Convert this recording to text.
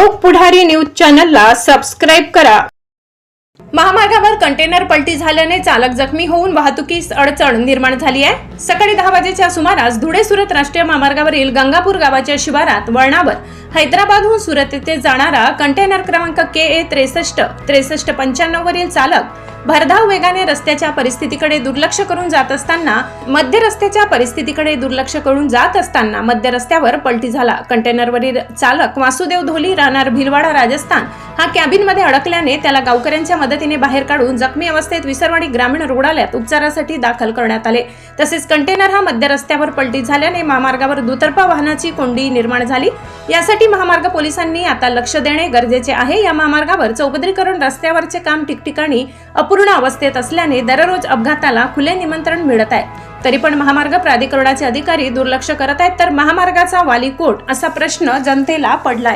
लोक पुढारी न्यूज चॅनलला सबस्क्राईब करा. महामार्गावर कंटेनर पलटी झाल्याने चालक जखमी होऊन वाहतुकीस अडचण निर्माण झाली आहे. सकाळी दहा वाजेच्या सुमारास धुळे सुरत राष्ट्रीय महामार्गावरील गंगापूर गावाच्या शिवारात वळणावर हैदराबादहून सुरत येथे जाणारा कंटेनर क्रमांक के ए त्रेसष्ट त्रेसष्ट पंच्याण्णव वरील चालक भरधाव वेगाने रस्त्याच्या परिस्थितीकडे दुर्लक्ष करून जात असताना मध्य रस्त्याच्या परिस्थितीकडे दुर्लक्ष करून जात असताना मध्य रस्त्यावर पलटी झाला. कंटेनरवरील चालक वासुदेव धोली राहणार भिलवाडा राजस्थान. हा कॅबिनमध्ये अडकल्याने त्याला गावकऱ्यांच्या मदतीने बाहेर काढून जखमी अवस्थेत विसरवाडी ग्रामीण रुग्णालयात उपचारासाठी दाखल करण्यात आले. तसेच कंटेनर हा मध्य रस्त्यावर पलटी झाल्याने महामार्गावर दुतर्फा वाहनाची कोंडी निर्माण झाली. यासाठी महामार्ग पोलिसांनी आता लक्ष देणे गरजेचे आहे. या महामार्गावर चौपदरीकरण रस्त्यावरचे काम ठिकठिकाणी अपूर्ण अवस्थेत असल्याने दररोज अपघाताला खुले निमंत्रण मिळत आहे. तरी पण महामार्ग प्राधिकरणाचे अधिकारी दुर्लक्ष करत आहेत तर महामार्गाचा वाली कोट असा प्रश्न जनतेला पडलाय.